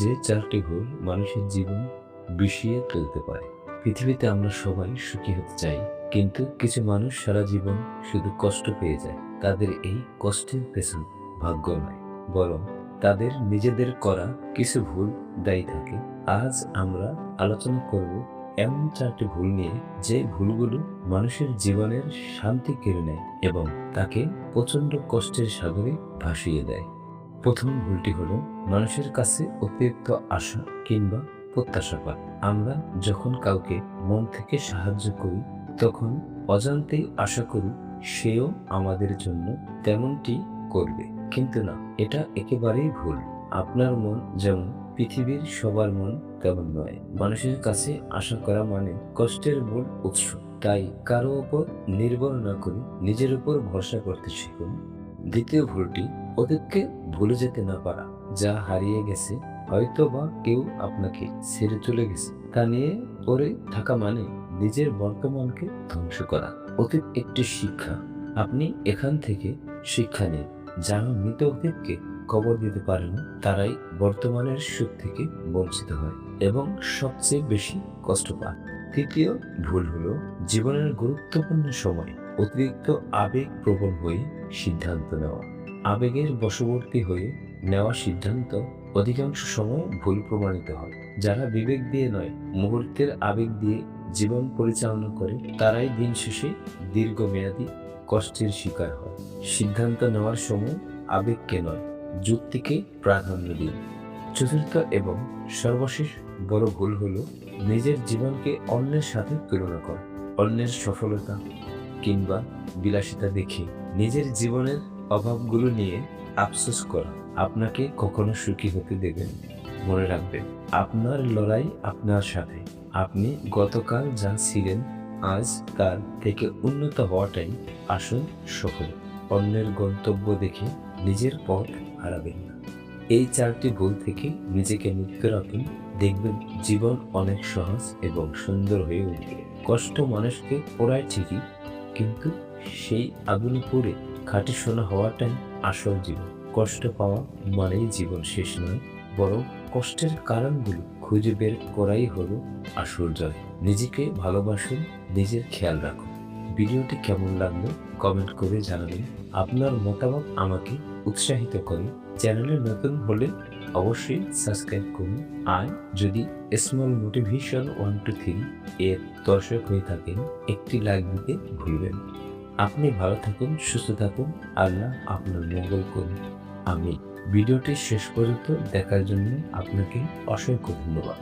যে চারটি ভুল মানুষের জীবন বিষিয়ে তুলতে পারে। পৃথিবীতে আমরা সবাই সুখী হতে চাই, কিন্তু কিছু মানুষ সারা জীবন শুধু কষ্ট পেয়ে যায়। তাদের এই কষ্টের পেছন ভাগ্য নয়, বরং তাদের নিজেদের করা কিছু ভুল দায়ী থাকে। আজ আমরা আলোচনা করব এমন চারটি ভুল নিয়ে, যে ভুলগুলো মানুষের জীবনের শান্তি কেড়ে নেয় এবং তাকে প্রচণ্ড কষ্টের সাগরে ভাসিয়ে দেয়। প্রথম ভুলটি হলো মানুষের কাছে অতিরিক্ত আশা কিংবা প্রত্যাশা পায় আমরা যখন কাউকে মন থেকে সাহায্য করি, তখন অজান্তেই আশা করি সেও আমাদের জন্য তেমনটি করবে। কিন্তু না, এটা একেবারেই ভুল। আপনার মন যেমন পৃথিবীর সবার মন, তেমন নয়। মানুষের কাছে আশা করা মানে কষ্টের মূল উৎস। তাই কারও ওপর নির্ভর না করে নিজের উপর ভরসা করতে শিখুন। দ্বিতীয় ভুলটি অতীতকে ভুলে যেতে না পারা। যা হারিয়ে গেছে হয়তো বা কেউ আপনাকে ছেড়ে চলে গেছে। তা নিয়ে পরে থাকা মানে নিজের বর্তমানকে ধ্বংস করা। অতীত একটি শিক্ষা। আপনি এখান থেকে শিক্ষা নিন। যারা মৃত অতীতকে কবর দিতে পারে না তারাই বর্তমানের সুখ থেকে বঞ্চিত হয় এবং সবচেয়ে বেশি কষ্ট পায়। তৃতীয় ভুল হলো জীবনের গুরুত্বপূর্ণ সময়। অতিরিক্ত আবেগ প্রবণ হয়ে সিদ্ধান্ত নেওয়া। আবেগের বশবর্তী হয়ে নেওয়া সিদ্ধান্ত অধিকাংশ সময় ভুল প্রমাণিত হয়। যারা বিবেক দিয়ে নয়, মুহূর্তের আবেগ দিয়ে জীবন পরিচালনা করে, তারাই দিন শেষে দীর্ঘমেয়াদী কষ্টের শিকার হয়। সিদ্ধান্ত নেওয়ার সময় আবেগকে নয়, যুক্তিকে প্রাধান্য দিন। চতুর্থ এবং সর্বশেষ বড় ভুল হলো নিজের জীবনকে অন্যের সাথে তুলনা করা। অন্যের সফলতা কিংবা বিলাসিতা দেখে নিজের জীবনের অভাবগুলো নিয়ে আফসোস করা। আপনাকে কখনো সুখী হতে দেবেন মনে রাখবেন, আপনার লড়াই আপনার সাথে। আপনি গতকাল যা ছিলেন, আজ তার থেকে উন্নত হওয়াটাই আসল সফল। অন্যের গন্তব্য দেখে নিজের পথ হারাবেন না। এই চারটি ভুল থেকে নিজেকে মুক্ত রাখুন। দেখবেন, জীবন অনেক সহজ এবং সুন্দর হয়ে উঠবে। কষ্ট মানুষকে পোড়ায় ঠিকই কিন্তু সেই আগুনে পড়ে খাঁটি সোনা হওয়াটাই আসল জীবন। কষ্ট পাওয়া মানেই জীবন শেষ নয়, বরং কষ্টের কারণগুলো খুঁজে বের করাই হলো আসল জয়। নিজেকে ভালোবাসুন, নিজের খেয়াল রাখুন। ভিডিওটি কেমন লাগল কমেন্ট করে জানাবেন। আপনার মতামত আমাকে উৎসাহিত করে। চ্যানেলে নতুন হলে অবশ্যই সাবস্ক্রাইব করুন। আর যদি small motivation one two three এর দর্শক হয়ে থাকেন, একটি লাইক দিতে ভুলবেন আপনি ভালো থাকুন, সুস্থ থাকুন। আল্লাহ আপনার মঙ্গল করুন। আমি ভিডিওটি শেষ পর্যন্ত দেখার জন্য আপনাকে অসংখ্য ধন্যবাদ।